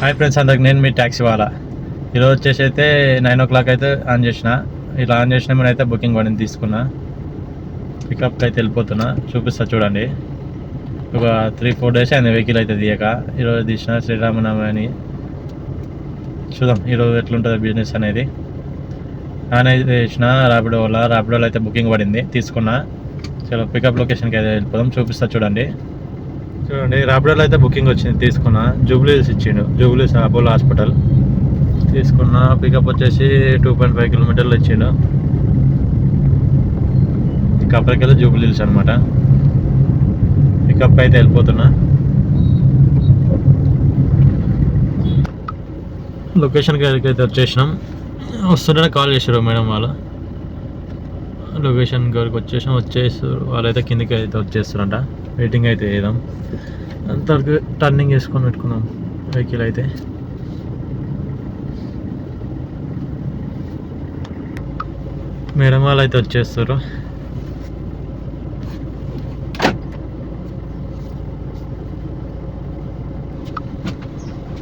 Hi friends అందరికి నేను మీ taxi వాళ్ళ ఈరోజు వచ్చేసి అయితే నైన్ ఓ క్లాక్ అయితే ఆన్ చేసిన. ఇలా ఆన్ చేసిన నేను అయితే బుకింగ్ పడింది తీసుకున్నా. పికప్కి అయితే వెళ్ళిపోతున్నా. చూపిస్తా చూడండి. ఒక త్రీ ఫోర్ డేస్ అయింది వెహికల్ అయితే తీయక ఈరోజు తీసిన శ్రీరామనవమి. అని చూద్దాం ఈరోజు ఎట్లుంటుంది బిజినెస్ అనేది. ఆన్ అయితే చేసిన ర్యాపిడో వల్ల ర్యాపిడోలో అయితే బుకింగ్ పడింది తీసుకున్నా. చలో పికప్ లొకేషన్కి అయితే వెళ్ళిపోదాం చూపిస్తా చూడండి. చూడండి ర్యాపిడోలో అయితే బుకింగ్ వచ్చింది తీసుకున్నా. జూబ్లీస్ ఇచ్చిండు. జూబ్లీస్ అపోలో హాస్పిటల్. తీసుకున్న పికప్ వచ్చేసి టూ పాయింట్ ఫైవ్ కిలోమీటర్లు ఇచ్చిండు. కప్పరికెళ్ళి జూబ్లీస్ అనమాట పికప్ అయితే వెళ్ళిపోతున్నా. లొకేషన్కి అయితే వచ్చేసినాం. వస్తుంటేనే కాల్ చేశారు మేడం వాళ్ళు. లొకేషన్ వరకు వచ్చేసాం వచ్చేస్తారు వాళ్ళైతే కిందికి అయితే వచ్చేస్తారంట వెయిటింగ్ అయితే వేద్దాం అంతవరకు టర్నింగ్ వేసుకొని పెట్టుకున్నాం వెహికల్ అయితే. మేడం వాళ్ళు అయితే వచ్చేస్తారు.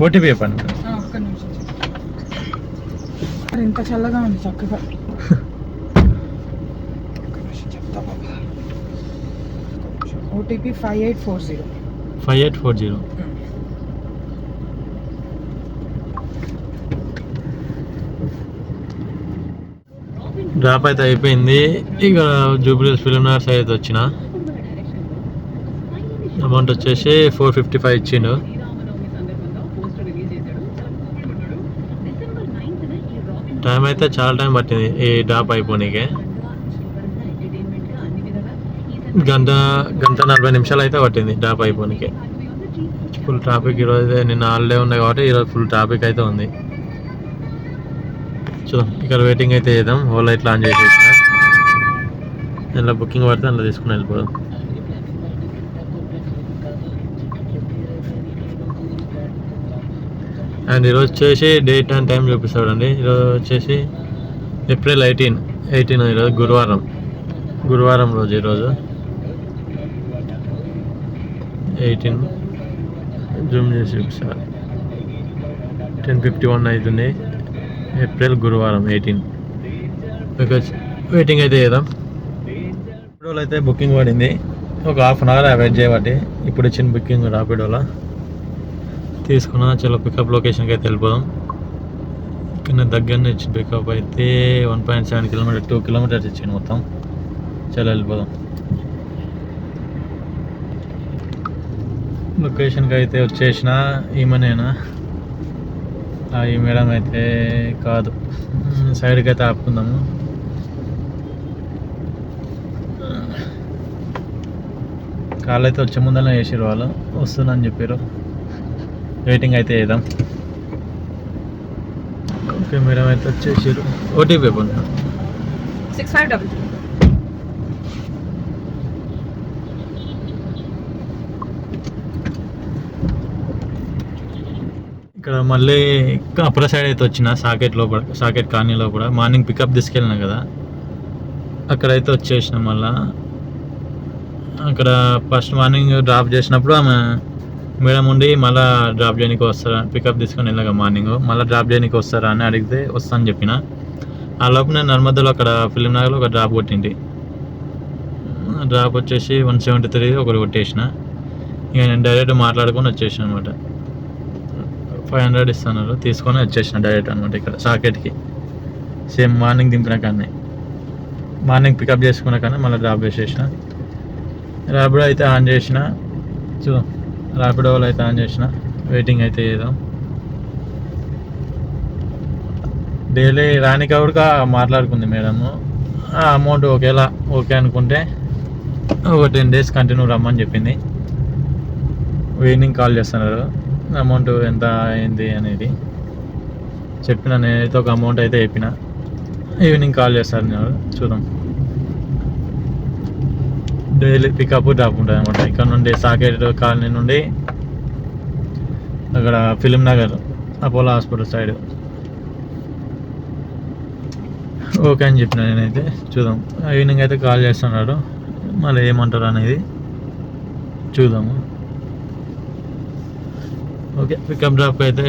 ఓటీపీ చెప్పండి. ఇంత చల్లగా ఉంది చక్కగా. OTP five eight four zero five eight four zero drop అయితే అయిపోయింది. ఇక జూబ్లీస్ ఫిలిం నగర్స్ అయితే వచ్చిన. అమౌంట్ వచ్చేసి ఫోర్ ఫిఫ్టీ ఫైవ్ ఇచ్చిండు. టైం అయితే చాలా టైం పట్టింది ఈ డ్రాప్ అయిపోనీకి. గంట గంట నలభై నిమిషాలు అయితే పట్టింది డాప్ అయిపోనీకి ఫుల్ ట్రాఫిక్ ఈరోజు అయితే నిన్న హాలిడే ఉన్నాయి కాబట్టి ఈరోజు ఫుల్ ట్రాఫిక్ అయితే ఉంది. చూద్దాం ఇక్కడ వెయిటింగ్ అయితే చేద్దాం. హోల్ లైట్లు ఆన్ చేసేసిన. ఇలా బుకింగ్ పడితే అందులో తీసుకుని వెళ్ళిపోదాం. అండ్ ఈరోజు వచ్చేసి డేట్ అండ్ టైం చూపిస్తాడండి. ఈరోజు వచ్చేసి ఏప్రిల్ ఎయిటీన్ ఎయిటీన్ ఈరోజు గురువారం. గురువారం రోజు ఈరోజు. ఎయిటీన్. జూమ్ చేసి చూపిస్తాడు టెన్ ఫిఫ్టీ వన్ అవుతుంది ఏప్రిల్ గురువారం ఎయిటీన్. బికాజ్ వెయిటింగ్ అయితే చేద్దాం. రాపిడోలో అయితే బుకింగ్ పడింది. ఒక హాఫ్ అన్ అవర్ వెయిట్ చేయబట్టి ఇప్పుడు ఇచ్చిన బుకింగ్ రాపిడోలో తీసుకున్నా చాలా పికప్ లొకేషన్కి అయితే వెళ్ళిపోదాం. కింద దగ్గరనే ఇచ్చిన పికప్ అయితే one point seven kilometer two kilometers ఇచ్చింది మొత్తం. చాలా వెళ్ళిపోదాం. లొకేషన్కి అయితే వచ్చేసిన ఈమెనేనా ఆ, ఈ మేడం అయితే కాదు. సైడ్కి అయితే ఆపుకుందాము. కాళ్ళు అయితే వచ్చే ముందర వేసారు వాళ్ళు. వస్తుందని చెప్పారు వెయిటింగ్ అయితే వేద్దాం ఓకే మేడం అయితే వచ్చేసారు ఓటీపీ ఇవ్వండి. సిక్స్ ఫైవ్ డబల్ ఇక్కడ మళ్ళీ అప్పర సైడ్ అయితే వచ్చిన సాకెట్ లోపల సాకెట్ కాలనీ లోపల మార్నింగ్ పికప్ తీసుకెళ్ళినా కదా. అక్కడైతే వచ్చేసిన మళ్ళా. అక్కడ ఫస్ట్ మార్నింగ్ డ్రాప్ చేసినప్పుడు ఆమె మేడం ఉండి మళ్ళీ డ్రాప్ చేయడానికి వస్తారా పికప్ తీసుకొని వెళ్ళగా మార్నింగ్. మళ్ళీ డ్రాప్ చేయడానికి వస్తారా అని అడిగితే వస్తా అని చెప్పిన. ఆ లోపు నేను నర్మదలో అక్కడ ఫిలిం నగర్లో ఒక డ్రాప్ కొట్టింది డ్రాప్ వచ్చేసి వన్ సెవెంటీ త్రీ ఒకటి కొట్టేసిన. ఇక నేను డైరెక్ట్ మాట్లాడుకొని వచ్చేసాను అనమాట ఫైవ్ హండ్రెడ్ ఇస్తున్నారు. తీసుకొని వచ్చేసిన డైరెక్ట్ అనమాట ఇక్కడ సాకెట్కి సేమ్ మార్నింగ్ దింపిన కానీ మార్నింగ్ పికప్ చేసుకున్న కానీ మళ్ళీ డ్రాప్ చేసేసిన ర్యాపిడో అయితే ఆన్ చేసిన. చూ ర్యాపిడోలో అయితే ఆన్ చేసిన. వెయిటింగ్ అయితే చేద్దాం. డైలీ రాణి కూడా మాట్లాడుకుంది మేడము ఆ అమౌంట్ ఒకేలా ఓకే అనుకుంటే ఒక టెన్ డేస్ కంటిన్యూ రమ్మని చెప్పింది. ఈవినింగ్ కాల్ చేస్తున్నారు. అమౌంట్ ఎంత అయింది అనేది చెప్పిన నేనైతే ఒక అమౌంట్ అయితే చెప్పిన. ఈవినింగ్ కాల్ చేస్తారు నేను చూద్దాం. డైలీ పికప్ డ్రాప్ ఉంటుంది అనమాట ఇక్కడ నుండి సాకెట్ కాలనీ నుండి అక్కడ film Nagar Apollo hospital side. Okay అని చెప్పిన నేనైతే చూద్దాం. ఈవినింగ్ అయితే కాల్ చేస్తున్నాడు. మళ్ళీ ఏమంటారు అనేది చూద్దాము. ఓకే పికప్ డ్రాప్ అయితే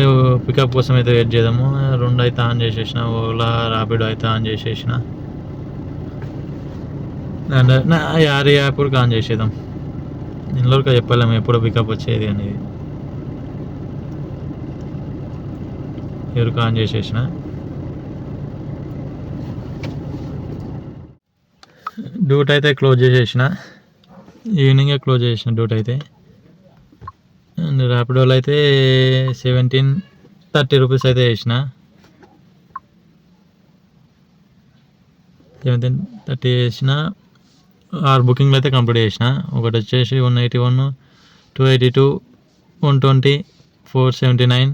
పికప్ కోసం అయితే వెయిట్ చేద్దాము. రెండు అయితే ఆన్ చేసేసిన ఓలా ర్యాపిడో అయితే ఆన్ చేసేసిన. అండ్ uh, యారీ యాప్ కూడా ఆన్ చేసేద్దాం. ఇందులోకి చెప్పలేము ఎప్పుడు పికప్ వచ్చేది అనేది. ఎవరికి ఆన్ చేసేసిన. డ్యూట్ అయితే క్లోజ్ చేసేసిన. ఈవినింగే క్లోజ్ చేసిన డ్యూట్ అయితే. అండ్ ర్యాపిడోలో అయితే సెవెంటీన్ థర్టీ రూపీస్ అయితే వేసిన. సెవెంటీన్ థర్టీ వేసిన. ఆరు బుకింగ్లు అయితే కంప్లీట్ చేసిన. ఒకటి వచ్చేసి one eighty one two eighty two one twenty four seventy nine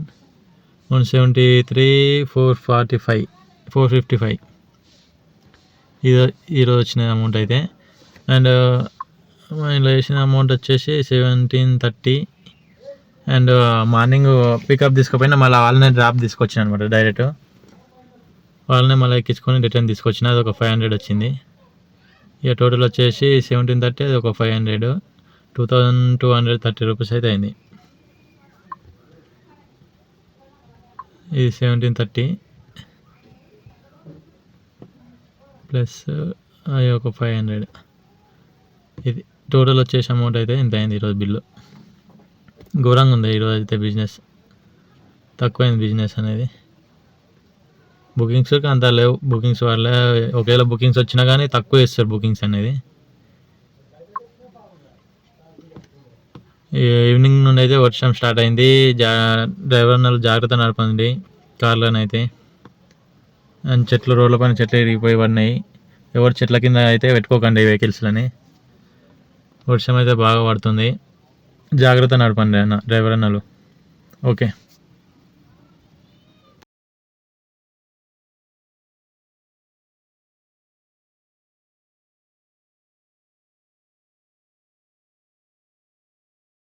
one seventy three four forty five four fifty five. ఇది ఈరోజు వచ్చిన అమౌంట్ అయితే. అండ్ ఇలా వేసిన అమౌంట్ వచ్చేసి seventeen thirty and morning pickup తీసుకుపోయినా మళ్ళీ వాళ్ళనే డ్రాప్ తీసుకొచ్చిన అనమాట డైరెక్ట్ వాళ్ళనే మళ్ళీ ఎక్కించుకొని రిటర్న్ తీసుకొచ్చిన అది ఒక ఫైవ్ హండ్రెడ్ వచ్చింది. ఇక టోటల్ వచ్చేసి సెవెంటీన్ థర్టీ అది ఒక five hundred two thousand two hundred thirty rupees అయితే అయింది. ఇది సెవెంటీన్ థర్టీ ప్లస్ అది ఒక ఫైవ్ హండ్రెడ్ ఇది టోటల్ వచ్చేసి అమౌంట్ అయితే ఇంత అయింది ఈరోజు బిల్లు ఘోరంగా ఉంది ఈరోజు అయితే బిజినెస్. తక్కువైంది బిజినెస్ అనేది. బుకింగ్స్ అంత లేవు. బుకింగ్స్ వల్ల ఒకవేళ బుకింగ్స్ వచ్చినా కానీ తక్కువ చేస్తారు బుకింగ్స్ అనేది. ఈ ఈవినింగ్ నుండి అయితే వర్షం స్టార్ట్ అయింది. జా డ్రైవర్ అన్నలు జాగ్రత్త నడపండి. కార్లోనైతే అండ్ చెట్లు రోడ్ల పైన చెట్లు ఇరిగిపోయి పడినాయి. ఎవరు చెట్ల కింద అయితే పెట్టుకోకండి వెహికల్స్లని. వర్షం అయితే బాగా పడుతుంది. జాగ్రత్త నడపండి అన్న డ్రైవర్ అన్నలు. ఓకే.